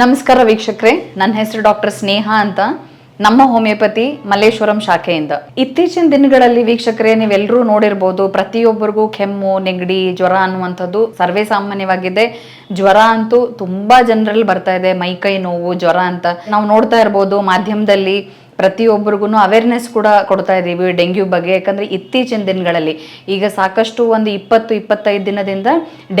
ನಮಸ್ಕಾರ ವೀಕ್ಷಕರೇ, ನನ್ನ ಹೆಸರು ಡಾಕ್ಟರ್ ಸ್ನೇಹ ಅಂತ. ನಮ್ಮ ಹೋಮಿಯೋಪತಿ ಮಲ್ಲೇಶ್ವರಂ ಶಾಖೆಯಿಂದ. ಇತ್ತೀಚಿನ ದಿನಗಳಲ್ಲಿ ವೀಕ್ಷಕರೇ ನೀವೆಲ್ಲರೂ ನೋಡಿರ್ಬೋದು ಪ್ರತಿಯೊಬ್ಬರಿಗೂ ಕೆಮ್ಮು, ನೆಗಡಿ, ಜ್ವರ ಅನ್ನುವಂಥದ್ದು ಸರ್ವೇ ಸಾಮಾನ್ಯವಾಗಿದೆ. ಜ್ವರ ಅಂತೂ ತುಂಬಾ ಜನರಲ್ಲಿ ಬರ್ತಾ ಇದೆ. ಮೈಕೈ ನೋವು, ಜ್ವರ ಅಂತ. ನಾವು ನೋಡ್ತಾ ಇರ್ಬೋದು ಮಾಧ್ಯಮದಲ್ಲಿ ಪ್ರತಿಯೊಬ್ಬರಿಗೂ ಅವೇರ್ನೆಸ್ ಕೂಡ ಕೊಡ್ತಾ ಇದ್ದೀವಿ ಡೆಂಗ್ಯೂ ಬಗ್ಗೆ. ಯಾಕಂದರೆ ಇತ್ತೀಚಿನ ದಿನಗಳಲ್ಲಿ ಈಗ ಸಾಕಷ್ಟು ಒಂದು ಇಪ್ಪತ್ತು, ಇಪ್ಪತ್ತೈದು ದಿನದಿಂದ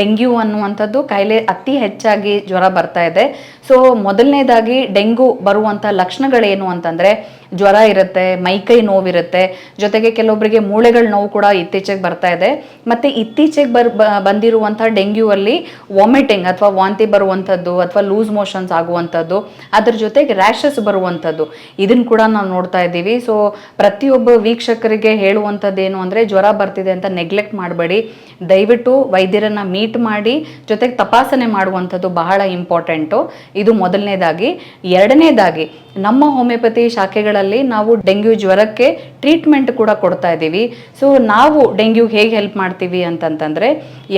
ಡೆಂಗ್ಯೂ ಅನ್ನುವಂಥದ್ದು ಕಾಯಿಲೆ ಅತಿ ಹೆಚ್ಚಾಗಿ ಜ್ವರ ಬರ್ತಾ ಇದೆ. ಸೊ ಮೊದಲನೇದಾಗಿ ಡೆಂಗು ಬರುವಂಥ ಲಕ್ಷಣಗಳೇನು ಅಂತಂದರೆ ಜ್ವರ ಇರುತ್ತೆ ಮೈಕೈ ನೋವಿರುತ್ತೆ, ಜೊತೆಗೆ ಕೆಲವೊಬ್ಬರಿಗೆ ಮೂಳೆಗಳ ನೋವು ಕೂಡ ಇತ್ತೀಚೆಗೆ ಬರ್ತಾ ಇದೆ. ಮತ್ತು ಇತ್ತೀಚೆಗೆ ಬರ್ ಬಂದಿರುವಂಥ ಡೆಂಗ್ಯೂ ಅಲ್ಲಿ ವಾಮಿಟಿಂಗ್ ಅಥವಾ ವಾಂತಿ ಬರುವಂಥದ್ದು ಅಥವಾ ಲೂಸ್ ಮೋಷನ್ಸ್ ಆಗುವಂಥದ್ದು, ಅದ್ರ ಜೊತೆಗೆ ರ್ಯಾಷಸ್ ಬರುವಂಥದ್ದು ಇದನ್ನು ಕೂಡ ನಾವು ನೋಡ್ತಾ ಇದ್ದೀವಿ. ಸೊ ಪ್ರತಿಯೊಬ್ಬ ವೀಕ್ಷಕರಿಗೆ ಹೇಳುವಂಥದ್ದು ಏನು ಅಂದರೆ, ಜ್ವರ ಬರ್ತಿದೆ ಅಂತ ನೆಗ್ಲೆಕ್ಟ್ ಮಾಡಬೇಡಿ. ದಯವಿಟ್ಟು ವೈದ್ಯರನ್ನ ಮೀಟ್ ಮಾಡಿ, ಜೊತೆಗೆ ತಪಾಸಣೆ ಮಾಡುವಂಥದ್ದು ಬಹಳ ಇಂಪಾರ್ಟೆಂಟು ಇದು ಮೊದಲನೇದಾಗಿ. ಎರಡನೇದಾಗಿ ನಮ್ಮ ಹೋಮಿಯೋಪತಿ ಶಾಖೆಗಳಲ್ಲಿ ನಾವು ಡೆಂಗ್ಯೂ ಜ್ವರಕ್ಕೆ ಟ್ರೀಟ್ಮೆಂಟ್ ಕೂಡ ಕೊಡ್ತಾ ಇದ್ದೀವಿ. ಸೊ ನಾವು ಡೆಂಗ್ಯೂ ಹೇಗೆ ಹೆಲ್ಪ್ ಮಾಡ್ತೀವಿ ಅಂತಂತಂದ್ರೆ,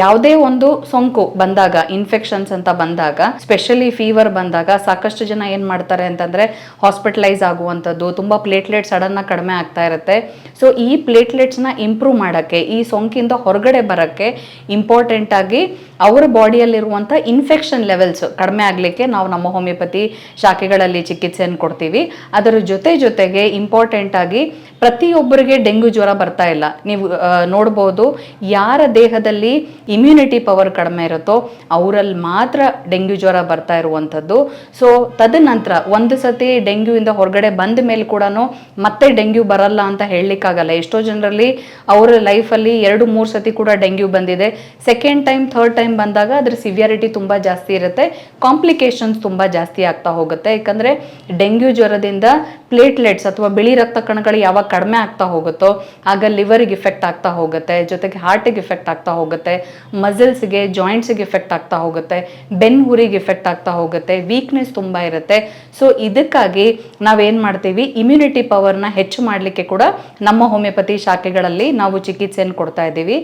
ಯಾವುದೇ ಒಂದು ಸೋಂಕು ಬಂದಾಗ ಇನ್ಫೆಕ್ಷನ್ಸ್ ಅಂತ ಬಂದಾಗ ಸ್ಪೆಷಲಿ ಫೀವರ್ ಬಂದಾಗ ಸಾಕಷ್ಟು ಜನ ಏನ್ ಮಾಡ್ತಾರೆ ಅಂತಂದ್ರೆ ಹಾಸ್ಪಿಟಲೈಸ್ ಆಗುವಂಥದ್ದು, ತುಂಬಾ ಪ್ಲೇಟ್ಲೆಟ್ ಸಡನ್ ಆಗಿ ಕಡಿಮೆ ಆಗ್ತಾ ಇರುತ್ತೆ. ಸೊ ಈ ಪ್ಲೇಟ್ಲೆಟ್ಸ್ನ ಇಂಪ್ರೂವ್ ಮಾಡೋಕ್ಕೆ, ಈ ಸೋಂಕಿಂದ ಹೊರಗಡೆ ಬರಕ್ಕೆ ಇಂಪಾರ್ಟೆಂಟ್ ಆಗಿ ಅವರ ಬಾಡಿಯಲ್ಲಿರುವಂಥ ಇನ್ಫೆಕ್ಷನ್ ಲೆವೆಲ್ಸ್ ಕಡಿಮೆ ಆಗಲಿಕ್ಕೆ ನಾವು ನಮ್ಮ ಹೋಮಿಯೋಪತಿ ಶಾಖೆಗಳಲ್ಲಿ ಚಿಕಿತ್ಸೆಯನ್ನು ಕೊಡ್ತೀವಿ. ಅದರ ಜೊತೆ ಜೊತೆಗೆ ಇಂಪಾರ್ಟೆಂಟ್ ಆಗಿ ಪ್ರತಿಯೊಬ್ಬರಿಗೆ ಡೆಂಗ್ಯೂ ಜ್ವರ ಬರ್ತಾ ಇಲ್ಲ. ನೀವು ನೋಡ್ಬೋದು ಯಾರ ದೇಹದಲ್ಲಿ ಇಮ್ಯುನಿಟಿ ಪವರ್ ಕಡಿಮೆ ಇರುತ್ತೋ ಅವರಲ್ಲಿ ಮಾತ್ರ ಡೆಂಗ್ಯೂ ಜ್ವರ ಬರ್ತಾ ಇರುವಂಥದ್ದು. ಸೊ ತದನಂತರ ಒಂದು ಸತಿ ಡೆಂಗ್ಯೂ ಇಂದ ಹೊರಗಡೆ ಬಂದ ಮೇಲೆ ಕೂಡ ಮತ್ತೆ ಡೆಂಗ್ಯೂ ಬರಲ್ಲ ಅಂತ ಹೇಳಲಿಕ್ಕಾಗಲ್ಲ. ಎಷ್ಟೋ ಜನರಲ್ಲಿ ಅವರ ಲೈಫಲ್ಲಿ ಎರಡು, ಮೂರು ಸತಿ ಕೂಡ ಡೆಂಗ್ಯೂ ಬಂದಿದೆ. ಸೆಕೆಂಡ್ ಟೈಮ್ ಥರ್ಡ್ ಟೈಮ್ ಬಂದಾಗ ಅದ್ರ ಸಿವಿಯಾರಿಟಿ ತುಂಬ ಜಾಸ್ತಿ ಇರುತ್ತೆ. ಕಾಂಪ್ಲಿಕೇಶನ್ಸ್ ತುಂಬ ಜಾಸ್ತಿ ಆಗ್ತಾ ಹೋಗುತ್ತೆ. ಯಾಕಂದರೆ ಡೆಂಗ್ಯೂ ಜ್ವರದಿಂದ ಪ್ಲೇಟ್ಲೆಟ್ಸ್ ಅಥವಾ ಬಿಳಿ ರಕ್ತ ಕಣಗಳು ಯಾವಾಗ ಕಡಿಮೆ ಆಗ್ತಾ ಹೋಗುತ್ತೋ, ಆಗ ಲಿವರಿಗೆ ಇಫೆಕ್ಟ್ ಆಗ್ತಾ ಹೋಗುತ್ತೆ, ಜೊತೆಗೆ ಹಾರ್ಟಿಗೆ ಇಫೆಕ್ಟ್ ಆಗ್ತಾ ಹೋಗುತ್ತೆ ಮಸಲ್ಸ್ಗೆ ಜಾಯಿಂಟ್ಸ್ಗೆ ಇಫೆಕ್ಟ್ ಆಗ್ತಾ ಹೋಗುತ್ತೆ ಬೆನ್ ಹುರಿಗೆ ಇಫೆಕ್ಟ್ ಆಗ್ತಾ ಹೋಗುತ್ತೆ ವೀಕ್ನೆಸ್ ತುಂಬ ಇರುತ್ತೆ. ಸೊ ಇದಕ್ಕಾಗಿ ನಾವೇನು ಮಾಡ್ತೀವಿ ಇಮ್ಯುನಿಟಿ ಪವರ್ನ ಹೆಚ್ಚು ಮಾಡಲಿಕ್ಕೆ ಕೂಡ ನಮ್ಮ ಹೋಮಿಯೋಪತಿ ಶಾಖೆಗಳಲ್ಲಿ ನಾವು ಚಿಕಿತ್ಸೆಯನ್ನು ಕೊಡ್ತಾ ಇದ್ದೀವಿ.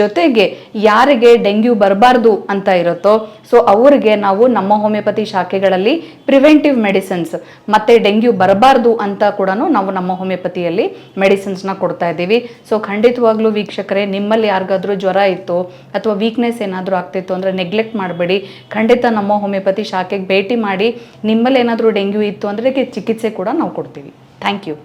ಜೊತೆಗೆ ಯಾರಿಗೆ ಡೆಂಗ್ಯೂ ಬರಬಾರ್ದು ಅಂತ ಇರುತ್ತೋ ಸೊ ಅವರಿಗೆ ನಾವು ನಮ್ಮ ಹೋಮಿಯೋಪತಿ ಶಾಖೆಗಳಲ್ಲಿ ಪ್ರಿವೆಂಟಿವ್ ಮೆಡಿಸಿನ್ಸ್ ಮತ್ತೆ ಡೆಂಗ್ಯೂ ಬರಬಾರ್ದು ಅಂತ ಕೂಡ ನಾವು ನಮ್ಮ ಹೋಮಿಯೋಪತಿಯಲ್ಲಿ ಮೆಡಿಸಿನ್ಸ್ನ ಕೊಡ್ತಾ ಇದ್ದೀವಿ. ಸೊ ಖಂಡಿತವಾಗ್ಲೂ ವೀಕ್ಷಕರೇ, ನಿಮ್ಮಲ್ಲಿ ಯಾರಿಗಾದ್ರೂ ಜ್ವರ ಇತ್ತು ಅಥವಾ ವೀಕ್ನೆಸ್ ಏನಾದರೂ ಆಗ್ತಿತ್ತು ಅಂದರೆ ನೆಗ್ಲೆಕ್ಟ್ ಮಾಡಬೇಡಿ. ಖಂಡಿತ ನಮ್ಮ ಹೋಮಿಯೋಪತಿ ಶಾಖೆಗೆ ಭೇಟಿ ಮಾಡಿ ನಿಮ್ಮಲ್ಲಿ ಏನಾದರೂ ಡೆಂಗ್ಯೂ ಇತ್ತು ಅಂದರೆ ಚಿಕಿತ್ಸೆ ಕೂಡ ನಾವು ಕೊಡ್ತೀವಿ. Thank you